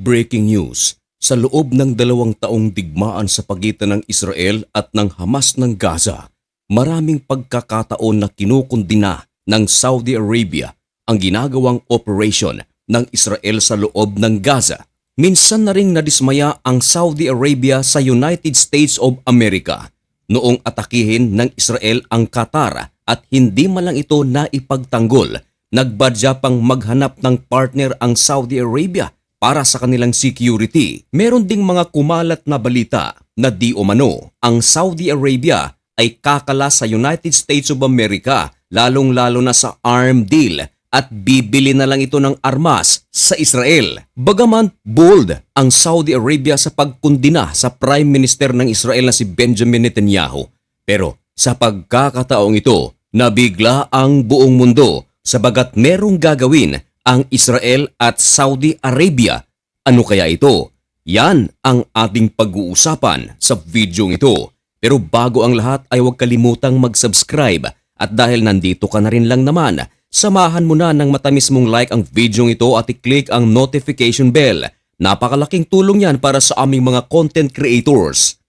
Breaking news. Sa loob ng dalawang taong digmaan sa pagitan ng Israel at ng Hamas ng Gaza, maraming pagkakataon na kinukundina ng Saudi Arabia ang ginagawang operation ng Israel sa loob ng Gaza. Minsan na ring nadismaya ang Saudi Arabia sa United States of America noong atakihin ng Israel ang Qatar at hindi man lang ito naipagtanggol. Nagbadya pang maghanap ng partner ang Saudi Arabia para sa kanilang security. Meron ding mga kumalat na balita na di umano ang Saudi Arabia ay kakala sa United States of America lalong-lalo na sa arm deal at bibili na lang ito ng armas sa Israel. Bagaman bold ang Saudi Arabia sa pagkundina sa Prime Minister ng Israel na si Benjamin Netanyahu. Pero sa pagkakataong ito, nabigla ang buong mundo sabagat merong gagawin ang Israel at Saudi Arabia. Ano kaya ito? Yan ang ating pag-uusapan sa videong ito. Pero bago ang lahat ay huwag kalimutang mag-subscribe at dahil nandito ka na rin lang naman, samahan mo na ng matamis mong like ang videong ito at i-click ang notification bell. Napakalaking tulong yan para sa aming mga content creators.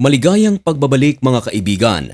Maligayang pagbabalik mga kaibigan.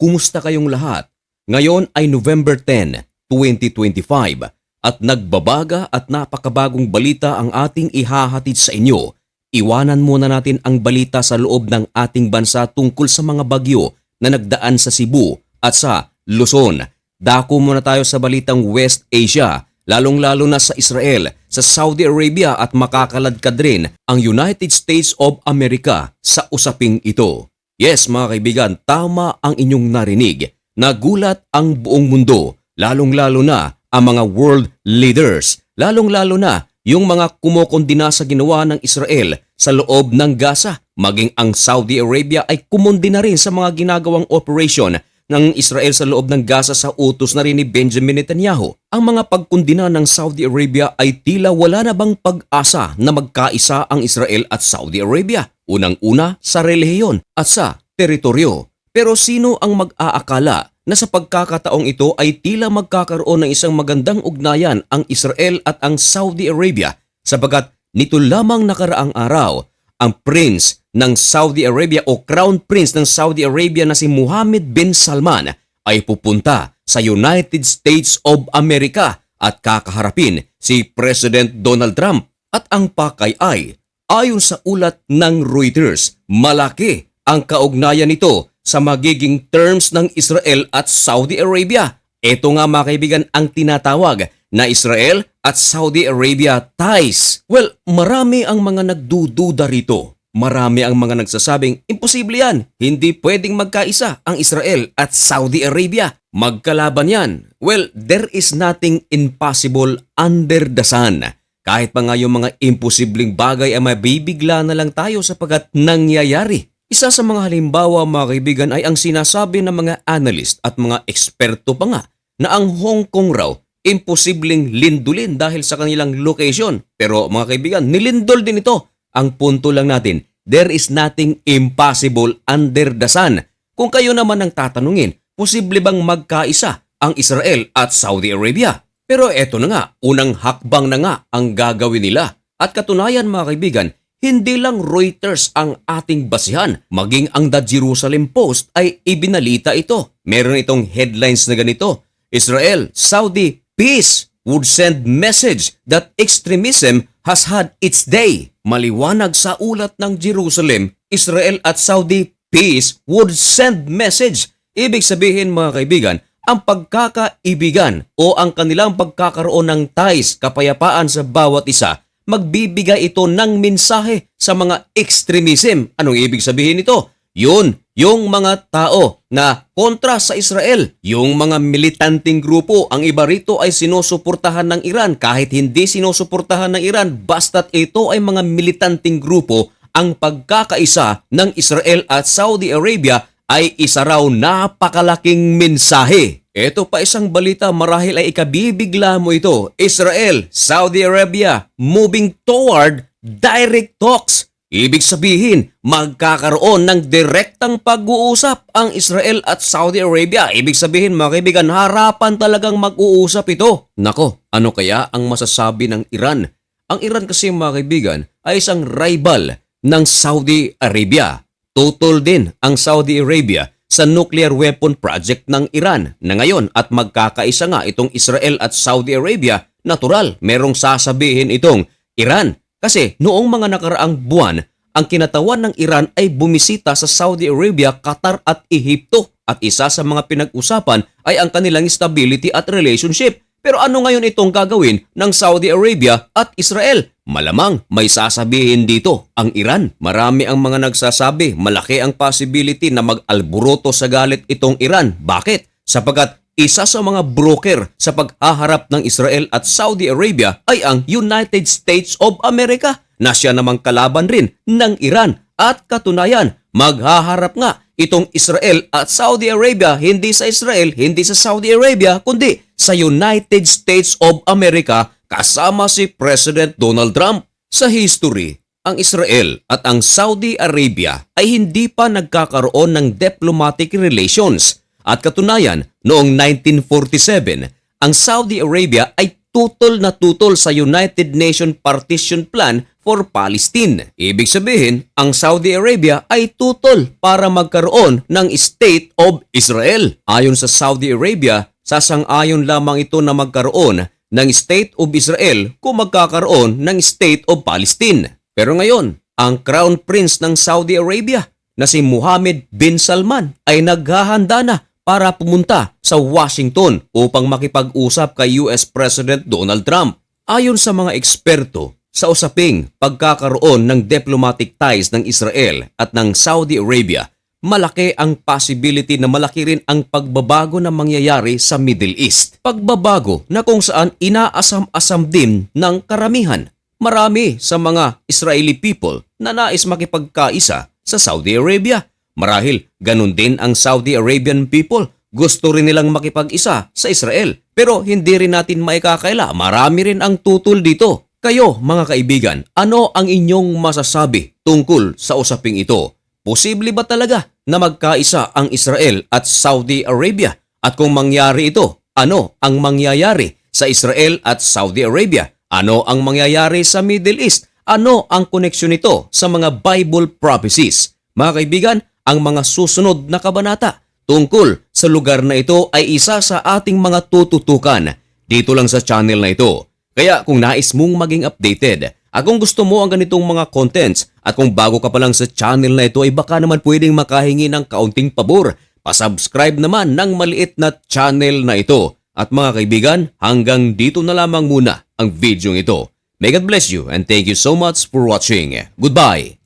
Kumusta kayong lahat? Ngayon ay November 10, 2025 at nagbabaga at napakabagong balita ang ating ihahatid sa inyo. Iwanan muna natin ang balita sa loob ng ating bansa tungkol sa mga bagyo na nagdaan sa Cebu at sa Luzon. Dako muna tayo sa balitang West Asia, lalong-lalo na sa Israel, sa Saudi Arabia at makakaladkad rin ang United States of America sa usaping ito. Yes mga kaibigan, tama ang inyong narinig. Nagulat ang buong mundo, lalong-lalo na ang mga world leaders, lalong-lalo na yung mga kumokondina sa ginawa ng Israel sa loob ng Gaza. Maging ang Saudi Arabia ay kumundi na rin sa mga ginagawang operation ng Israel sa loob ng Gaza sa utos na rin ni Benjamin Netanyahu. Ang mga pagkundina ng Saudi Arabia ay tila wala na bang pag-asa na magkaisa ang Israel at Saudi Arabia. Unang-una sa relihiyon at sa teritoryo. Pero sino ang mag-aakala na sa pagkakataong ito ay tila magkakaroon ng isang magandang ugnayan ang Israel at ang Saudi Arabia sabagat nito lamang nakaraang araw ang prince ng Saudi Arabia o crown prince ng Saudi Arabia na si Mohammed bin Salman ay pupunta sa United States of America at kakaharapin si President Donald Trump at ang pakay ay ayon sa ulat ng Reuters malaki ang kaugnayan nito sa magiging terms ng Israel at Saudi Arabia. Ito nga mga kaibigan ang tinatawag na Israel at Saudi Arabia ties. Well, marami ang mga nagdududa rito. Marami ang mga nagsasabing, imposible yan. Hindi pwedeng magkaisa ang Israel at Saudi Arabia. Magkalaban yan. Well, there is nothing impossible under the sun. Kahit pa nga yung mga imposibleng bagay ay mabibigla na lang tayo sapagkat nangyayari. Isa sa mga halimbawa mga kaibigan ay ang sinasabi ng mga analyst at mga eksperto pa nga na ang Hong Kong raw imposibleng lindulin dahil sa kanilang location. Pero mga kaibigan, nilindol din ito. Ang punto lang natin, there is nothing impossible under the sun. Kung kayo naman ang tatanungin, posible bang magkaisa ang Israel at Saudi Arabia? Pero eto na nga, unang hakbang na nga ang gagawin nila. At katunayan mga kaibigan, hindi lang Reuters ang ating basihan, maging ang The Jerusalem Post ay ibinalita ito. Meron itong headlines na ganito, Israel, Saudi, peace would send message that extremism has had its day. Maliwanag sa ulat ng Jerusalem, Israel at Saudi, peace would send message. Ibig sabihin mga kaibigan, ang pagkakaibigan o ang kanilang pagkakaroon ng ties, kapayapaan sa bawat isa, magbibigay ito ng mensahe sa mga extremism. Anong ibig sabihin nito? Yun, yung mga tao na kontra sa Israel. Yung mga militanteng grupo, ang iba rito ay sinusuportahan ng Iran kahit hindi sinusuportahan ng Iran basta't ito ay mga militanteng grupo ang pagkakaisa ng Israel at Saudi Arabia ay isa raw napakalaking mensahe. Ito pa isang balita marahil ay ikabibigla mo ito. Israel, Saudi Arabia moving toward direct talks. Ibig sabihin, magkakaroon ng direktang pag-uusap ang Israel at Saudi Arabia. Ibig sabihin, mga kaibigan, harapan talagang mag-uusap ito. Nako, ano kaya ang masasabi ng Iran? Ang Iran kasi, mga kaibigan, ay isang rival ng Saudi Arabia. Tutol din ang Saudi Arabia sa nuclear weapon project ng Iran na ngayon at magkakaisa nga itong Israel at Saudi Arabia, natural merong sasabihin itong Iran kasi noong mga nakaraang buwan, ang kinatawan ng Iran ay bumisita sa Saudi Arabia, Qatar at Ehipto at isa sa mga pinag-usapan ay ang kanilang stability at relationship. Pero ano ngayon itong gagawin ng Saudi Arabia at Israel? Malamang may sasabihin dito ang Iran. Marami ang mga nagsasabi malaki ang possibility na mag-alburoto sa galit itong Iran. Bakit? Sapagat isa sa mga broker sa paghaharap ng Israel at Saudi Arabia ay ang United States of America na siya namang kalaban rin ng Iran at katunayan maghaharap nga itong Israel at Saudi Arabia hindi sa Israel, hindi sa Saudi Arabia kundi sa United States of America kasama si President Donald Trump. Sa history, ang Israel at ang Saudi Arabia ay hindi pa nagkakaroon ng diplomatic relations at katunayan noong 1947 ang Saudi Arabia ay tutol na tutol sa United Nation Partition Plan for Palestine. Ibig sabihin, ang Saudi Arabia ay tutol para magkaroon ng State of Israel. Ayon sa Saudi Arabia, sasang-ayon lamang ito na magkaroon ng State of Israel kung magkakaroon ng State of Palestine. Pero ngayon, ang Crown Prince ng Saudi Arabia na si Mohammed bin Salman ay naghahanda na para pumunta sa Washington upang makipag-usap kay US President Donald Trump. Ayon sa mga eksperto, sa usaping pagkakaroon ng diplomatic ties ng Israel at ng Saudi Arabia, malaki ang possibility na malaki rin ang pagbabago na mangyayari sa Middle East. Pagbabago na kung saan inaasam-asam din ng karamihan. Marami sa mga Israeli people na nais makipagkaisa sa Saudi Arabia. Marahil ganun din ang Saudi Arabian people. Gusto rin nilang makipag-isa sa Israel. Pero hindi rin natin maikakaila. Marami rin ang tutol dito. Kayo mga kaibigan, ano ang inyong masasabi tungkol sa usaping ito? Posible ba talaga na magkaisa ang Israel at Saudi Arabia? At kung mangyari ito, ano ang mangyayari sa Israel at Saudi Arabia? Ano ang mangyayari sa Middle East? Ano ang koneksyon nito sa mga Bible prophecies? Mga kaibigan, ang mga susunod na kabanata tungkol sa lugar na ito ay isa sa ating mga tututukan dito lang sa channel na ito. Kaya kung nais mong maging updated at kung gusto mo ang ganitong mga contents at kung bago ka pa lang sa channel na ito ay baka naman pwedeng makahingi ng kaunting pabor. Pasubscribe naman ng maliit na channel na ito. At mga kaibigan, hanggang dito na lamang muna ang video ito. May God bless you and thank you so much for watching. Goodbye!